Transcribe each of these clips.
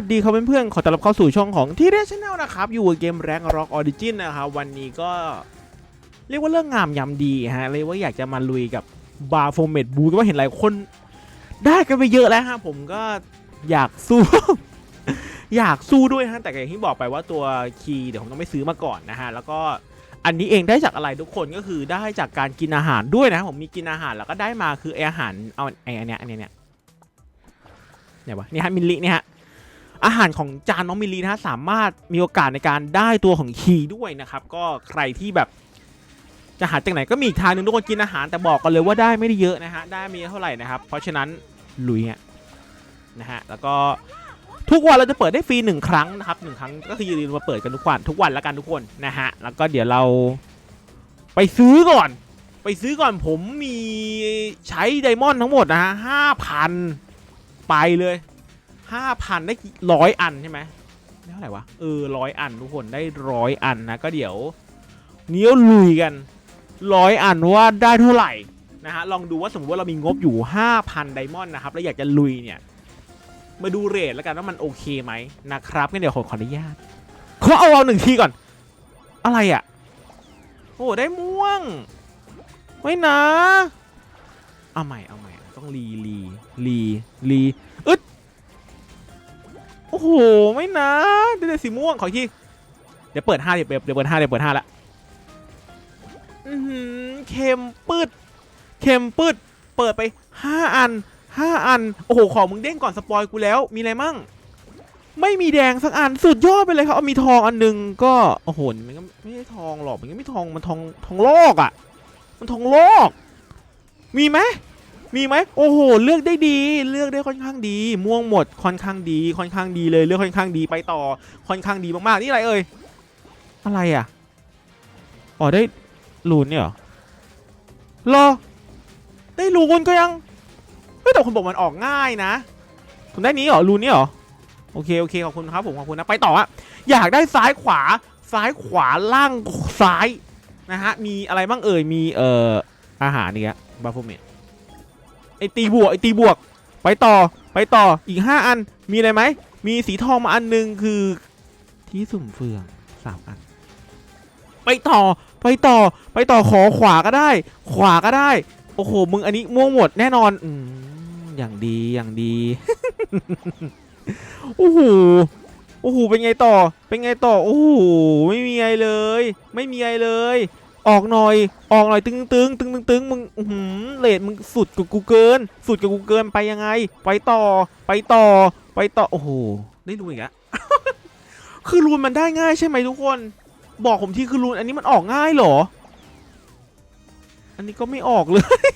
วัสดีครับเพื่อนๆ ขอต้อนรับเข้าสู่ช่องของที่เรชแนลนะครับ อยู่กับเกมแรงร็อกออริจินนะครับ วันนี้ก็เรียกว่าเรื่องงามยำดีฮะ เรียกว่าอยากจะมาลุยกับบาร์โฟเมดบูก็ว่าเห็นหลายคน ได้กันไปเยอะแล้วฮะ ผมก็อยากสู้ อยากสู้ด้วยฮะ แต่อย่างที่บอกไปว่าตัวคีย์เดี๋ยวผมต้องไปซื้อมาก่อนนะฮะ แล้วก็อันนี้เองได้จากอะไรทุกคนก็คือได้จากการกินอาหารด้วยนะผมมีกินอาหารแล้วก็ได้มาคืออาหารเอาไออันเนี้ยอันเนี้ยเนี่ยเนี่ยวะนี่ฮะมิลลิเนี่ยฮะ อาหารของจานน้องมิลลีนะฮะสามารถมีโอกาสในการได้ตัวของคีด้วยนะครับก็ใครที่แบบจะหาจากไหนก็มีอีกทางหนึ่งทุกคนกินอาหารแต่บอกกันเลยว่าได้ไม่ได้เยอะนะฮะได้มีเท่าไหร่นะครับเพราะฉะนั้นลุยฮะนะฮะแล้วก็ทุกวันเราจะเปิดได้ฟรีหนึ่งครั้งนะครับหนึ่งครั้งก็คืออย่าลืมมาเปิดกันทุกวันทุกวันแล้วกันทุกคนนะฮะแล้วก็เดี๋ยวเราไปซื้อก่อน ไปซื้อก่อนผมมีใช้ไดมอนด์ทั้งหมดนะฮะห้าพันไปเลย ห้าพันได้ร้อยอันใช่ไหมได้เท่าไหร่วะ เออร้อยอันทุกคนได้ร้อยอันนะ ก็เดี๋ยวเนี้ยลุยกันร้อยอันว่าได้เท่าไหร่นะฮะลองดูว่าสมมติว่าเรามีงบอยู่ 5,000ไดมอนด์นะครับ แล้วอยากจะลุยเนี่ย มาดูเรทแล้วกันว่ามันโอเคไหมนะครับงั้นเดี๋ยวขอขออนุญาตขอเอาเอาหนึ่งทีก่อน อะไรอะ่ะ โอ้ได้ม่วงไม่นะ เอาใหม่เอาใหม่ต้องรีรีรีรี โอ้โห ไม่นะเดี๋ยวสีม่วงขออีกทีเดี๋ยวเปิดห้าเดี๋ยวเปิดเดี๋ยวเปิดห้าเดี๋ยวเปิดห้าละอือหือเค็มปืดเค็มปืดเปิดไปห้าอันห้าอัน โอ้โห ของมึงเด้งก่อนสปอยกูแล้ว มีอะไรมั่ง ไม่มีแดงสักอัน สุดยอดไปเลยครับ เอามีทองอันหนึงก็ โอ้โห มันก็ไม่ใช่ทองหรอก มันก็ไม่ทอง มันทองทองโลกอะ มันทองโลกมีไหม มีไหมโอ้โห เลือกได้ดี เลือกได้ค่อนข้างดี ม่วงหมดค่อนข้างดี ค่อนข้างดีเลยเลือกค่อนข้างดีไปต่อค่อนข้างดีมากๆนี่อะไรเอ่ยอะไรอะอ๋อได้รูนเนี่ยหรอรอได้รูนก็ยังเฮ้ยแต่คนบอกมันออกง่ายนะผมได้นี้เหรอรูนนี่เหรอโอเคโอเคขอบคุณครับผมขอบคุณนะไปต่ออะอยากได้ซ้ายขวาซ้ายขวาล่างซ้ายนะฮะมีอะไรบ้างเอ่ยมีเอ่ออาหารนี่ฮะบาฟูเมต ไอตีบวกไอตีบวก ไปต่อไปต่ออีก 5 อันมีอะไรไหมมีสีทองมาอันหนึงคือที่สุ่มเฟืองสามอัน ไปต่อไปต่อไปต่อขอขวาก็ได้ ขวาก็ได้ โอ้โหมึงอันนี้ม่วงหมดแน่นอนอืมอย่างดีอย่างดีโอ้โหโอ้โหเป็นไงต่อเป็นไงต่อโอ้โหไม่มีอะไรเลย ไม่มีอะไรเลย ออกหน่อย ออกหน่อยตึงตึงตึงตึงตึงมึงอื้อหือเลดมึงสุดกับกูเกิน สุดกับกูเกินไปยังไง ไปต่อ ไปต่อ ไปต่อ โอ้โห ได้รูนอีกแล้วคือรูนมันได้ง่ายใช่ไหมทุกคน บอกผมที่คือรูนอันนี้มันออกง่ายเหรอ อันนี้ก็ไม่ออกเลย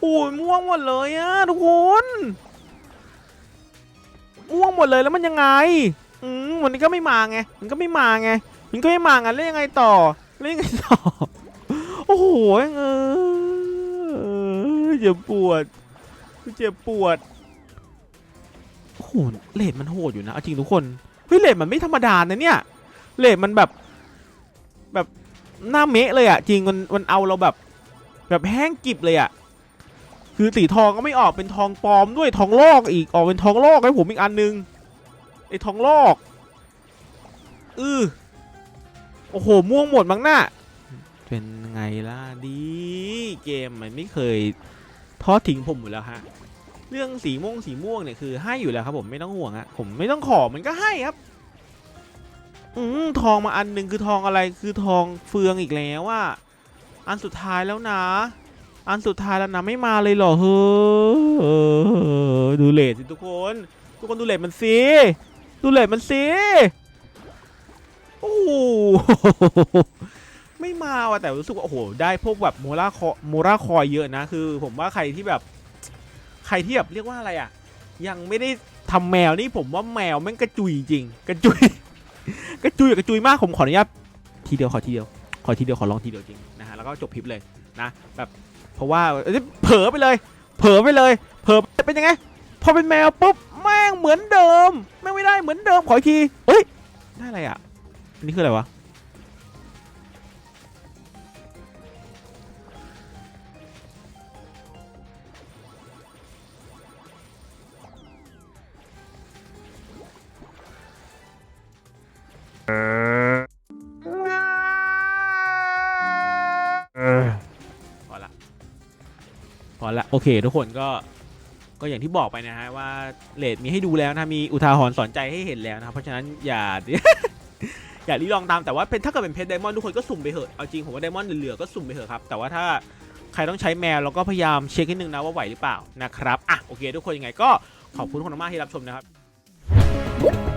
โอ้ยม่วงหมดเลยอะทุกคน ม่วงหมดเลยแล้วมันยังไง อืมวันนี้ก็ไม่มาไง มันก็ไม่มาไง มันก็ไม่มางั้นแล้วยังไงต่อ แล้วยังไงต่อโอ้โหเออเจ็บปวดเจ็บปวดโอ้โหเลดมันโหดอยู่นะจริงทุกคนเฮ้ยเลดมันไม่ธรรมดานะเนี่ยเลดมันแบบ แบบหน้าเมะเลยอะจริงมันมันเอาเราแบบ แบบแห้งกริบเลยอะคือสีทองก็ไม่ออกเป็นทองปลอมด้วยทองลอกอีกออกเป็นทองลอกให้ผมอีกอันนึงไอ้ทองลอกอือ โอ้โห ม่วงหมดมั้งน่ะเป็นไงล่ะดี เกมมันไม่เคยทอดทิ้งผมอยู่แล้วฮะ เรื่องสีม่วงสีม่วงเนี่ยคือให้อยู่แล้วครับผมไม่ต้องห่วงฮะผมไม่ต้องขอมันก็ให้ครับ อืมทองมาอันหนึ่งคือทองอะไรคือทองเฟืองอีกแล้วว่า อันสุดท้ายแล้วนะ อันสุดท้ายแล้วนะไม่มาเลยเหรอเฮ้อดูเลทสิทุกคน ทุกคนดูเลทมันสิดูเลทมันสิ อ้โหไม่มาว่ะแต่รู้สึกว่าโอ้โหได้พวกแบบโมราคอโมราคอยเยอะนะคือ ผมว่าใครที่แบบ ใครที่แบบเรียกว่าอะไรอะ ยังไม่ได้ทำแมวนี่ผมว่าแมวแม่งกระจุยจริง กระจุย กระจุยกระจุยมากผมขออนุญาตทีเดียวขอทีเดียวขอทีเดียวขอลองทีเดียวจริงนะฮะแล้วก็จบคลิปเลยนะแบบเพราะว่าเอ้ยเผลอไปเลย เผลอไปเลยเผลอเป็นยังไงพอเป็นแมวปุ๊บแม่งเหมือนเดิมแม่งไม่ได้เหมือนเดิมขออีกทีเฮ้ยได้อะไรอะ นี่คืออะไรวะ พอละ พอละ โอเค ทุกคนก็ก็อย่างที่บอกไปนะฮะว่าเลดมีให้ดูแล้วนะมีอุทาหรณ์สอนใจให้เห็นแล้วนะเพราะฉะนั้นอย่า อยากรีลองตามแต่ว่าเป็นถ้าเกิดเป็นเพชรไดมอนด์ทุกคนก็สุ่มไปเถอะเอาจริงผมว่าไดมอนด์เหลือๆก็สุ่มไปเถอะครับแต่ว่าถ้าใครต้องใช้แมวเราก็พยายามเช็คนิดนึงนะว่าไหวหรือเปล่านะครับอะโอเค ทุกคนยังไงก็ขอบคุณทุกคนมากที่รับชมนะครับ